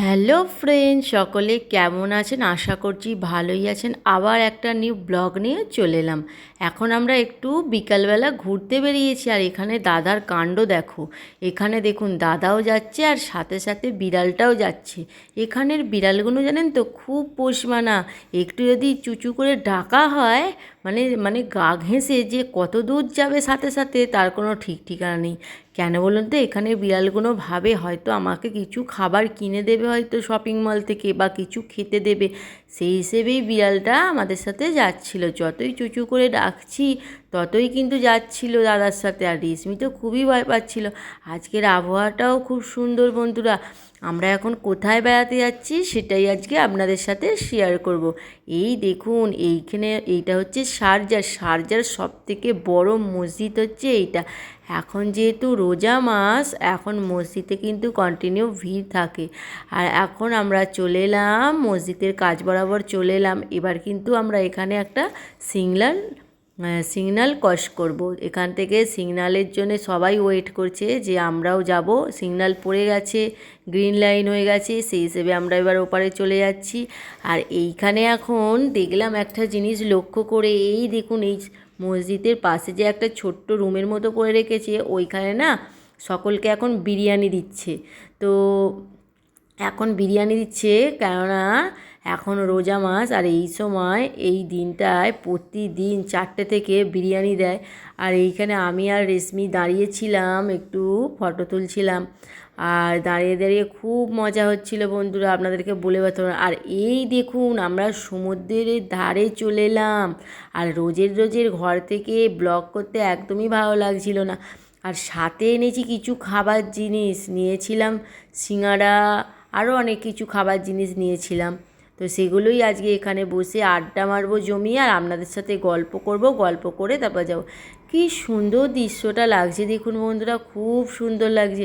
Hello friend, সকলে কেমন আছেন? আশা করছি ভালোই আছেন। আবার একটা নিউ ব্লগ নিয়ে চলে এলাম। এখন আমরা একটু বিকালবেলা ঘুরতে বেরিয়েছি, আর এখানে দাদার কাণ্ড দেখো। এখানে দেখুন, দাদাও যাচ্ছে আর সাথে সাথে বিড়ালটাও যাচ্ছে। এখানের বিড়ালগুলো জানেন তো খুব পোষমানা। একটু যদি চুচু করে ডাকা হয় মানে মানে গা ঘেঁষে যে কত দূর যাবে সাথে সাথে, তার কোনো ঠিক ঠিকানা নেই। কেন বলুন তো এখানে বিড়ালগুলো ভাবে হয়তো আমাকে কিছু খাবার কিনে দেবে হয়তো শপিং মল থেকে, বা কিছু খেতে দেবে। সেই হিসেবেই বিড়ালটা আমাদের সাথে যাচ্ছিল। যতই চুচু করে ডাকছি ততই কিন্তু যাচ্ছিল দাদার সাথে। আর রেশমি তো খুবই ভয় পাচ্ছিল। আজকের আবহাওয়াটাও খুব সুন্দর বন্ধুরা। আমরা এখন কোথায় বেড়াতে যাচ্ছি সেটাই আজকে আপনাদের সাথে শেয়ার করব। এই দেখুন, এইখানে এইটা হচ্ছে শারজার শারজার সব থেকে বড় মসজিদ হচ্ছে এইটা। এখন যেহেতু রোজা মাস, এখন মসজিদে কিন্তু কন্টিনিউ ভিড় থাকে। আর এখন আমরা চলে এলাম, মসজিদের কাজ বরাবর চলে এলাম। এবার কিন্তু আমরা এখানে একটা সিগনাল সিগনাল ক্রস করব। এখান থেকে সিগনালের জন্য সবাই ওয়েট করছে যে আমরাও যাব। সিগনাল পড়ে গেছে গ্রিন লাইন হয়ে গেছে, সেই হিসেবে আমরা এবার ওপারে চলে যাচ্ছি। আর এইখানে এখন দেখলাম একটা জিনিস লক্ষ্য করে, এই দেখুন, এই মসজিদের পাশে যে একটা ছোট্ট রুমের মতো করে রেখেছে, ওইখানে না সকলকে এখন বিরিয়ানি দিচ্ছে। তো এখন বিরিয়ানি দিচ্ছে, কেননা এখন রোজা মাস আর এই সময় এই দিনটায় প্রতিদিন চারটে থেকে বিরিয়ানি দেয়। আর এইখানে আমি আর রেশমি দাঁড়িয়েছিলাম, একটু ফটো তুলছিলাম। আর দাঁড়িয়ে দাঁড়িয়ে খুব মজা হচ্ছিল বন্ধুরা, আপনাদেরকে বলে পারতাম আর এই দেখুন, আমরা সমুদ্রের ধারে চলে এলাম। আর রোজের রোজের ঘর থেকে ব্লগ করতে একদমই ভালো লাগছিল না। আর সাথে এনেছি কিছু খাবার জিনিস, নিয়েছিলাম সিঙাড়া আরও অনেক কিছু খাবার জিনিস নিয়েছিলাম। তো সেগুলোই আজকে এখানে বসে আড্ডা মারবো জমিয়ে, আর আপনাদের সাথে গল্প করব, গল্প করে তারপর যাব। কী সুন্দর দৃশ্যটা লাগছে দেখুন বন্ধুরা, খুব সুন্দর লাগছে।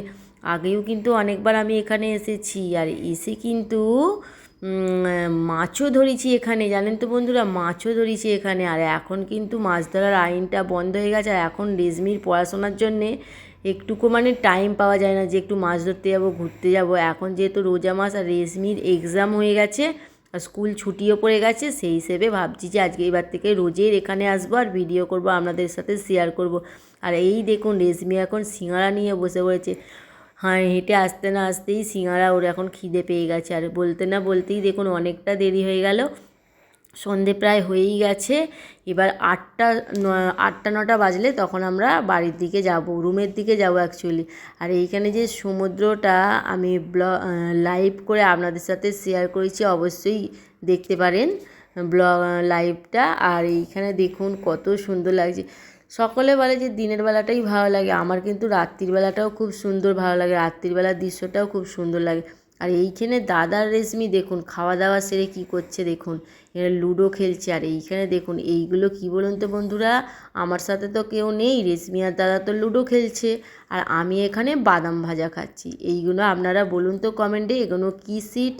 আগেও কিন্তু অনেকবার আমি এখানে এসেছি, আর এসে কিন্তু মাছও ধরেছি এখানে, জানেন তো বন্ধুরা, মাছও ধরেছি এখানে। আর এখন কিন্তু মাছ ধরার আইনটা বন্ধ হয়ে গেছে, আর এখন রেজমির পড়াশোনার জন্যে একটুকু মানে টাইম পাওয়া যায় না যে একটু মাছ ধরতে যাব, ঘুরতে যাব। এখন যেহেতু রোজা মাস, আর রেশমির এক্সাম হয়ে গেছে আর স্কুল ছুটিও পড়ে গেছে, সেই হিসেবে ভাবছি যে আজকে এবার থেকে রোজের এখানে আসব আর ভিডিও করব, আপনাদের সাথে শেয়ার করব। আর এই দেখুন, রেশমি এখন সিঙ্গারা নিয়ে বসে পড়েছে। হ্যাঁ হেঁটে আসতে না আসতেই সিঙ্গারা ওর এখন খিদে পেয়ে গেছে। আর বলতে না বলতেই দেখুন, অনেকটা দেরি হয়ে গেল। সন্ধে প্রায় হয়েই গেছে। এবার আটটা আটটা, নটা বাজলে তখন আমরা বাড়ির দিকে যাব, রুমের দিকে যাব অ্যাকচুয়ালি আর এইখানে যে সমুদ্রটা আমি ব্ল লাইভ করে আপনাদের সাথে শেয়ার করেছি, অবশ্যই দেখতে পারেন ব্লগ লাইভটা আর এইখানে দেখুন কত সুন্দর লাগছে। সকলে বলে যে দিনের বেলাটাই ভালো লাগে, আমার কিন্তু রাত্রির বেলাটাও খুব সুন্দর ভালো লাগে, রাত্রির বেলার দৃশ্যটাও খুব সুন্দর লাগে। আর এইখানে দাদার রেশমি দেখুন খাওয়া দাওয়া সেরে কী করছে দেখুন, এরা লুডো খেলছে। আর এইখানে দেখুন, এইগুলো কী বলুন তো বন্ধুরা, আমার সাথে তো কেউ নেই রেশমি আর দাদা তো লুডো খেলছে। আর আমি এখানে বাদাম ভাজা খাচ্ছি। এইগুলো আপনারা বলুন তো কমেন্টে, এগুলো কী সিট?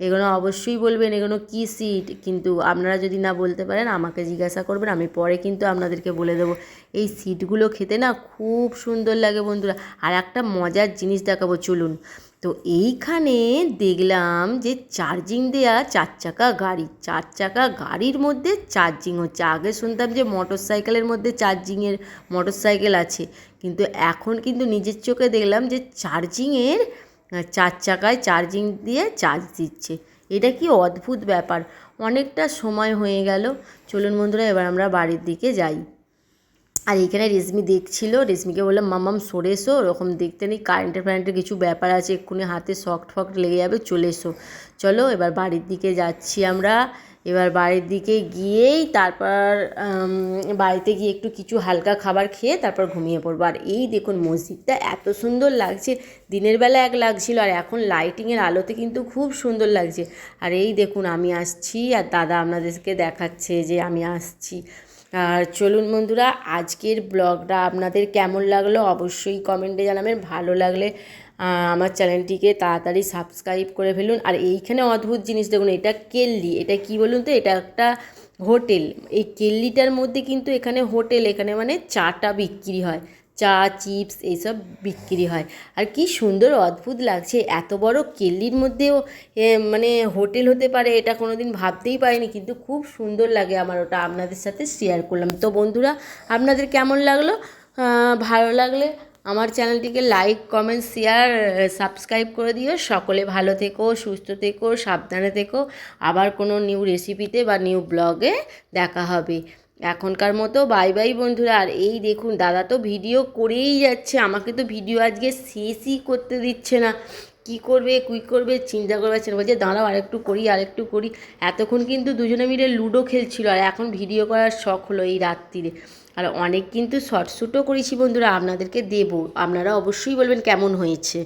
এগুলো অবশ্যই বলবেন, এগুলো কী সিট? কিন্তু আপনারা যদি না বলতে পারেন, আমাকে জিজ্ঞাসা করবেন, আমি পরে কিন্তু আপনাদেরকে বলে দেবো। এই সিটগুলো খেতে না খুব সুন্দর লাগে বন্ধুরা। আর একটা মজার জিনিস দেখাবো, চলুন। তো এইখানে দেখলাম যে চার্জিং দেয়া চার চাকা গাড়ি। চার চাকা গাড়ির মধ্যে চার্জিং হচ্ছে। আগে শুনতাম যে মোটর সাইকেলের মধ্যে চার্জিংয়ের মোটর সাইকেল আছে। কিন্তু এখন কিন্তু নিজের চোখে দেখলাম যে চার্জিংয়ের চার চাকায় চার্জিং দিয়ে চার্জ দিচ্ছে। এটা কি অদ্ভুত ব্যাপার। অনেকটা সময় হয়ে গেল। চলুন বন্ধুরা, এবার আমরা বাড়ির দিকে যাই। আর এইখানে রেশমি দেখছিল, রেশমিকে বললাম মামাম সরে এসো, ওরকম দেখতে নেই, কারেন্টের ফারেন্টের কিছু ব্যাপার আছে, এক্ষুনি হাতে শক্ট ফক্ট লেগে যাবে, চলে এসো। চলো, এবার বাড়ির দিকে যাচ্ছি আমরা। এবার বাড়ির দিকে গিয়েই তারপর বাড়িতে গিয়ে একটু কিছু হালকা খাবার খেয়ে তারপর ঘুমিয়ে পড়ব। আর এই দেখুন মসজিদটা এত সুন্দর লাগছে, দিনের বেলা এক লাগছিল, আর এখন লাইটিংয়ের আলোতে কিন্তু খুব সুন্দর লাগছে। আর এই দেখুন, আমি আসছি, আর দাদা আপনাদেরকে দেখাচ্ছে যে আমি আসছি। আর চলুন বন্ধুরা, আজকের ব্লগটা আপনাদের কেমন লাগল অবশ্যই কমেন্টে জানাবেন। ভালো লাগলে আমার চ্যানেলটিকে তাড়াতাড়ি সাবস্ক্রাইব করে ফেলুন। আর এইখানে অদ্ভুত জিনিস দেখুন, এটা কেল্লি। এটা কি বলুন তো? এটা একটা হোটেল। এই কেল্লিটার মধ্যে কিন্তু এখানে হোটেল, এখানে মানে চাটা বিক্রি হয়। চা, চিপস এইসব বিক্রি হয়। আর কি সুন্দর, অদ্ভুত লাগছে। এত বড় কেল্লির মধ্যেও মানে হোটেল হতে পারে, এটা কোনো দিন ভাবতেই পারিনি, কিন্তু খুব সুন্দর লাগে আমার ওটা আপনাদের সাথে শেয়ার করলাম। তো বন্ধুরা, আপনাদের কেমন লাগল? ভালো লাগলে আমার চ্যানেলটিকে লাইক কমেন্ট শেয়ার সাবস্ক্রাইব করে দিও। সকলে ভালো থেকো, সুস্থ থেকো, সাবধানে থেকো। আবার কোনো নিউ রেসিপিতে বা নিউ ব্লগে দেখা হবে। এখনকার মতো বাই বাই বন্ধুরা, আর এই দেখুন, দাদা তো ভিডিও করেই যাচ্ছে, আমাকে তো ভিডিও আজকে শেষই করতে দিচ্ছে না। কি করবে কুই করবে, চিন্তা করবে না। বলছে, দাঁড়াও, আরেকটু করি আরেকটু করি। এতক্ষণ কিন্তু দুজনে মিলে লুডো খেলছিল, আর এখন ভিডিও করার শখ হলো এই রাত্রিরে। আর অনেক কিন্তু শর্ট শ্যুটও করেছি বন্ধুরা, আপনাদেরকে দেবো। আপনারা অবশ্যই বলবেন কেমন হয়েছে।